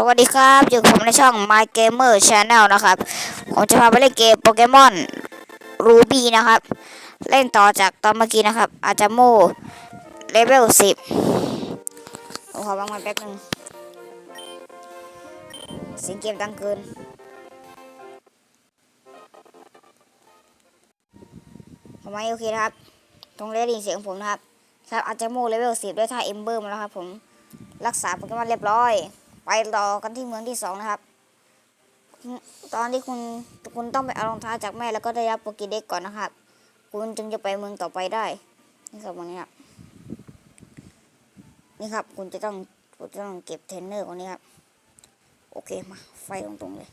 สวัสดีครับอยู่กับผมในช่อง My Gamer Channel นะครับ ผมจะพาไปเล่นเกมโปเกมอนรูบี้นะครับ เล่นต่อจากตอนเมื่อกี้นะครับ อาจจะโมเลเวลสิบผมขอบางมันแป๊บนึงเสียงเกมดังเกิน ผมไม่โอเคนะครับ ตรงเล่ได้ยินเสียงผมนะครับ ครับอาจจะโมเลเวลสิบด้วยท่าเอมเบอร์มาแล้วครับผม รักษาโปเกมอนเรียบร้อย ไปรอกันที่เมืองที่สองนะครับ ตอนที่คุณคุณต้องไปเอารองเท้าจากแม่แล้วก็ได้รับโปเกเด็กก่อนนะครับ คุณจึงจะไปเมืองต่อไปได้ นี่ครับวันนี้ครับ นี่ครับ คุณจะต้องคุณจะต้องเก็บเทรนเนอร์คนนี้ครับ โอเคมา ไฟตรงๆเลย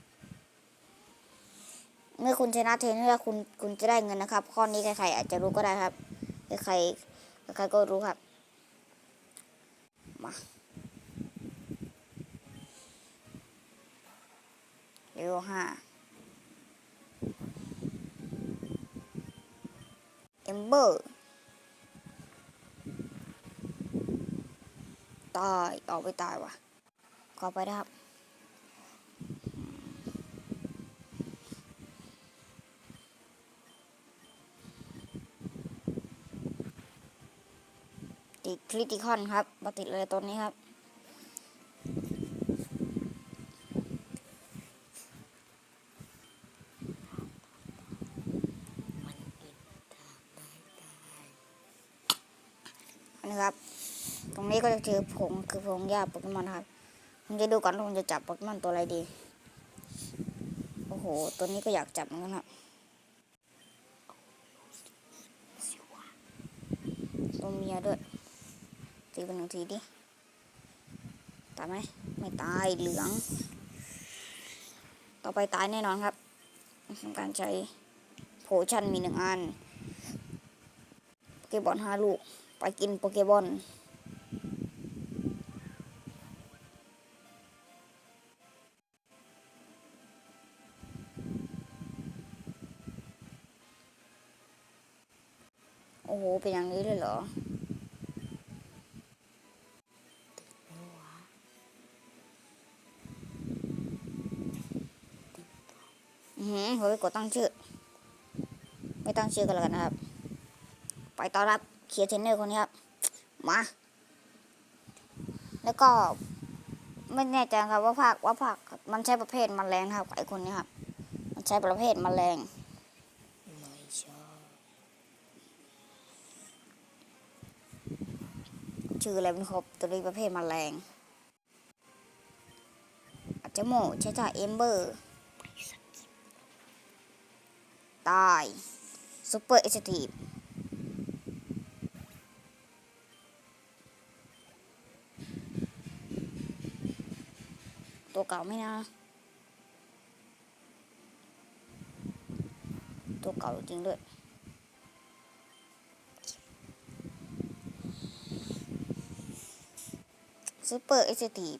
เมื่อคุณชนะเทรนเนอร์คุณคุณจะได้เงินนะครับ ข้อนี้ใครๆอาจจะรู้ก็ได้ครับ ใครใครก็รู้ครับ มา เลเวลห้าเอมเบอร์ตายออกไปตายว่ะขอไปนะครับติดคริติคอนครับมาติดเลยตัวนี้ครับ นะครับ ตรงนี้ก็จอผงคือผงหญ้าโปเกมอนครับผมจะดูก่อนว่าผมจะจับโปเกมอนตัวอะไรดี โอ้โห ตัวนี้ก็อยากจับเหมือนกันครับตัวเมียด้วยตีเป็นหนึ่งทีดิ ตายไหม ไม่ตายเหลือง ต่อไปตายแน่นอนครับทำการใช้โพชั่นมีหนึ่งอัน โปเกบอลห้าลูก ไปกินโปเกบอล เป็นอย่างนี้เลยเหรออือหือผมไปกดตั้งชื่อ ไม่ตั้งชื่อกันแล้วกันนะครับ ไปต้อนรับเคียร์เทนเนอร์คนนี้ครับ มา แล้วก็ไม่แน่ใจครับว่าภาคว่าภาคมันใช้ประเภทแมลงครับไอคนนี้ครับ มันใช้ประเภทแมลง ไม่ชอบ ชื่ออะไรไม่ครบตัวนี้ประเภทแมลงอาจจะโมใช้จ่าเอมเบอร์ตายซูเปอร์เอสทีฟตัวเก่าไหมนะ ตัวเก่าจริงด้วย ซูเปอร์เอสทีฟ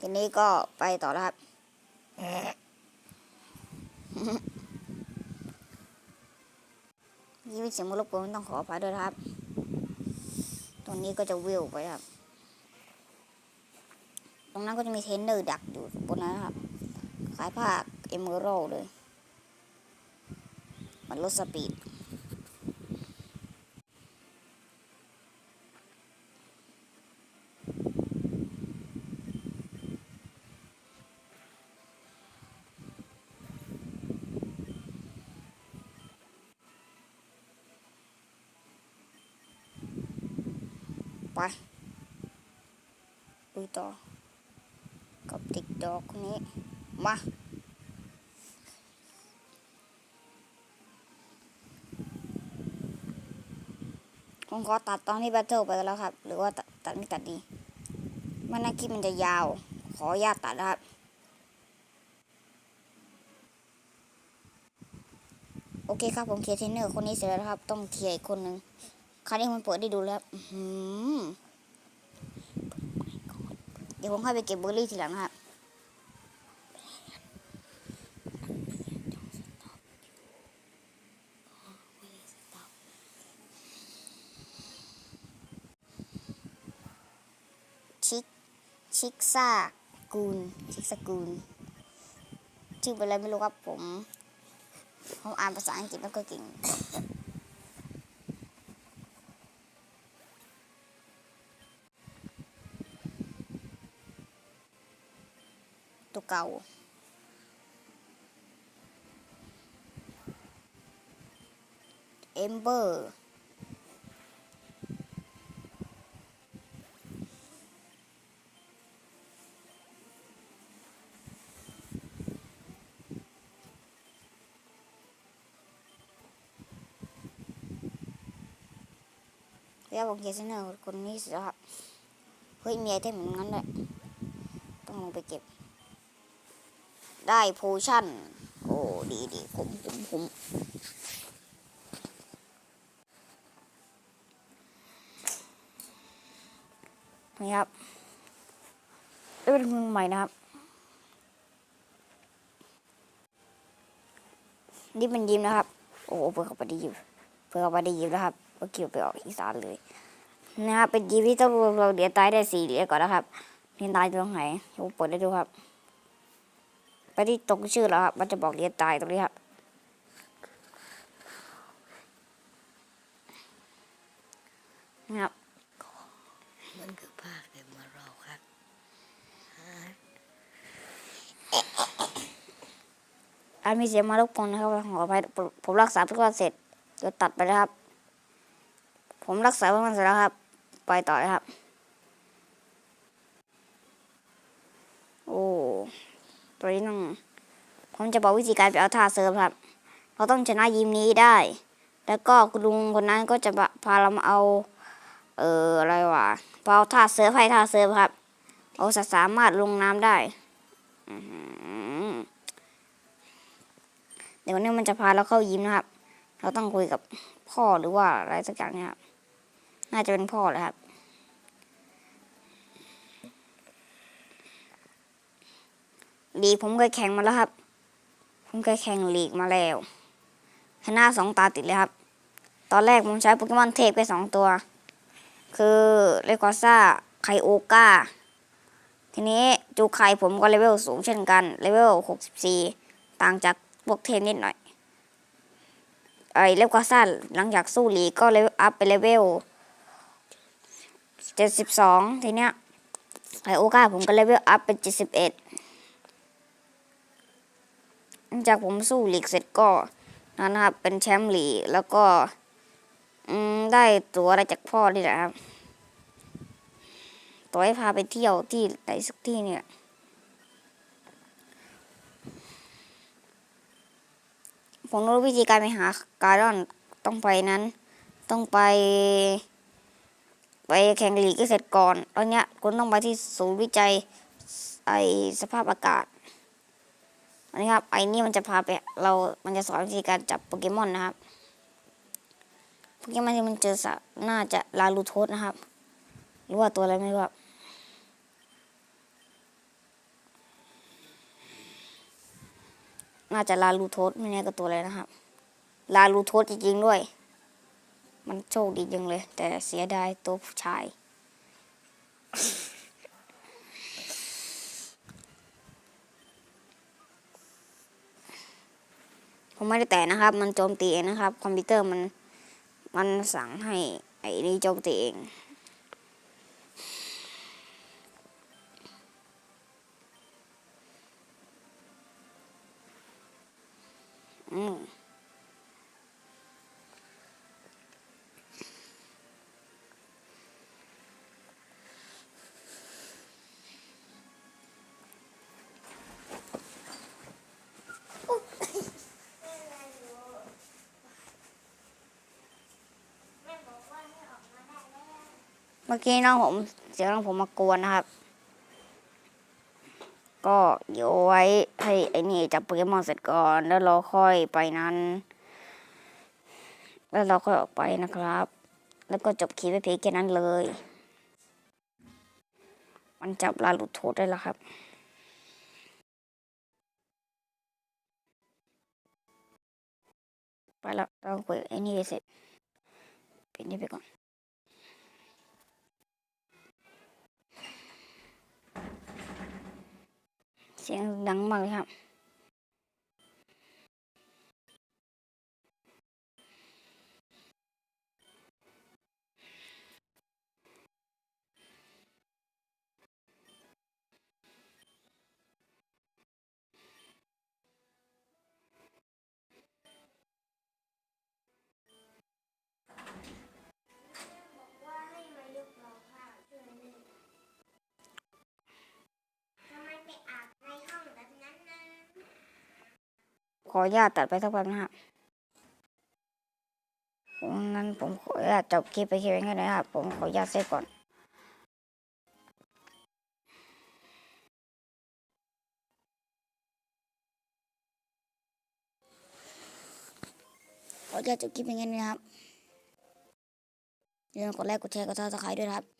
ทีนี้ก็ไปต่อแล้วครับ ยี่มีเสียงมารบกวนต้องขออภัยด้วยนะครับ ตรงนี้ก็จะวิวไปครับ ตรงนั้นก็จะมีเทรนเนอร์ดักอยู่บนนั้นนะครับ ขายผ้า เอมเมอรัลเลย มันลดสปีด ไปดูต่อกับติ๊กดอกนี้ มา ผมขอตัดตอนที่แบทเทิลไปแล้วครับ หรือว่าตัดไม่ตัดดี มันนาคลิปมันจะยาว ขออนุญาตตัดนะครับ โอเคครับผมเคลียร์เทนเนอร์คนนี้เสร็จแล้วครับ ต้องเคลียร์อีกคนหนึ่งคราวนี้ผมเปิดได้ดูแล้วอื้อหือเดี๋ยวผมค่อยไปเก็บเบอร์รี่ทีหลังนะครับ ชิก ซากูลชิกซากูลชื่อเป็นอะไรไม่รู้ครับผมผมอ่านภาษาอังกฤษไม่ค่อยเก่งตัวเก่าเอมเบอร์ แล้วผมเขียนเนอคนนี้สร็จแล้วครับ เฮ้ย มีไอเทมเหมือนงั้นเลยต้องลงไปเก็บ ได้โพชั่น โอ้ ดีดีผมผมผมนี่ครับได้เป็นเมืองใหม่นะครับนี่เป็นยิมนะครับ โอ้เพื่อเข้าไปได้ยิมเพื่อเข้าไปได้ยิมนะครับ ก็เกี่ยวไปออกอีสานเลยนะครับเป็นยิมที่ต้องรวมเราเดี๋ยวตายได้สี่เหรียญก่อนนะครับเรียนตายตรงไหนเดี๋ยวผมเปิดให้ดูครับ ไปที่ตรงชื่อแล้วครับ มันจะบอกเรียนตายตรงนี้ครับนะครับมันคือภาคเดิมมาเราครับอาจมีเสียงมารบกวนนะครับขออภัยผมผมรักษาเพื่อนเสร็จเดี๋ยวตัดไปแล้วครับ ผมรักษาเพื่อนเสร็จแล้วครับ ไปต่อเลยครับ โอ้ตัวนี้ต้องผมจะบอกวิธีการไปเอาท่าเซิร์ฟครับ เราต้องชนะยิมนี้ได้ แล้วก็คุณลุงคนนั้นก็จะพาเรามาเอา เอออะไรวะพาเอาท่าเซิร์ฟให้ท่าเซิร์ฟครับเราจะสามารถลงน้ำได้เดี๋ยววันนี้มันจะพาเราเข้ายิมนะครับ เราต้องคุยกับพ่อหรือว่าอะไรสักอย่างเนี่ยครับ น่าจะเป็นพ่อแหละครับ ลีผมเคยแข่งมาแล้วครับ ผมเคยแข่งลีกมาแล้วชนะสองตาติดเลยครับ ตอนแรกผมใช้โปเกมอนเทพไปสองตัว คือเลกอซ่าไคโอกาทีนี้จูไคผมก็เลเวลสูงเช่นกัน เลเวลหกสิบสี่ต่างจากพวกเทนนิดหน่อยไอ้เลเวลก็สั้นหลังจากสู้หลีก็เลเวลอัพไปเลเวล เจ็ดสิบสองทีเนี้ยไอโอกาผมก็เลเวลอัพเป็นเจ็ดสิบเอ็ดหลังจากผมสู้หลีกเสร็จก็นั่นนะครับเป็นแชมป์หลีกแล้วก็อได้ตัวอะไรจากพ่อนี่แหละครับตัวให้พาไปเที่ยวที่ไหนสักที่เนี่ยผมรู้วิธีการไปหาการดอนต้องไปนั้น ต้องไป ไปแข่งลีกให้เสร็จก่อนตอนเนี้ยคุณต้องไปที่ศูนย์วิจัยไอสภาพอากาศนนี้ครับไอนี่มันจะพาไปเรามันจะสอนวิธีการจับโปเกมอนนะครับโปเกมอนที่มันเจอสะน่าจะลาลูโทสนะครับหรือว่าตัวอะไรไม่รู้ครับน่าจะลาลูโทสไม่แน่ก็ตัวอะไรนะครับ ลาลูโทสจริงๆด้วย มันโชคดีจังเลย แต่เสียดายตัวผู้ชาย ผมไม่ได้แตะนะครับ มันโจมตีเองนะครับ คอมพิวเตอร์มันมันสั่งให้ไอ้นี่โจมตีเองอืม มื่อกี้น้องผมเสียงน้องผมมากวนนะครับ ก็เดี๋ยวไว้ให้ไอ้นี่จับโปเกมอนเสร็จก่อนแล้วเราค่อยไปนั้น แล้วเราค่อยออกไปนะครับ แล้วก็จบคลิปไปเพียงแค่นั้นเลย มันจับลาลุโทษได้แล้วครับไปแล้วเราคุยกับไอ้นี่ให้เสร็จปิดนี่ไปก่อน สียงดั ขออนุญาตตัดไปสักแป๊บนะครับผมนั้นผมขออนุญาตจบคลิปไปแค่นี้นะครับ ผมขออนุญาตเซฟก่อนขออนุญาตจบคลิปไปแค่นี้นะครับอย่าลืมกดไลค์กดแชร์กดซับสไครต์ด้วยนะครับ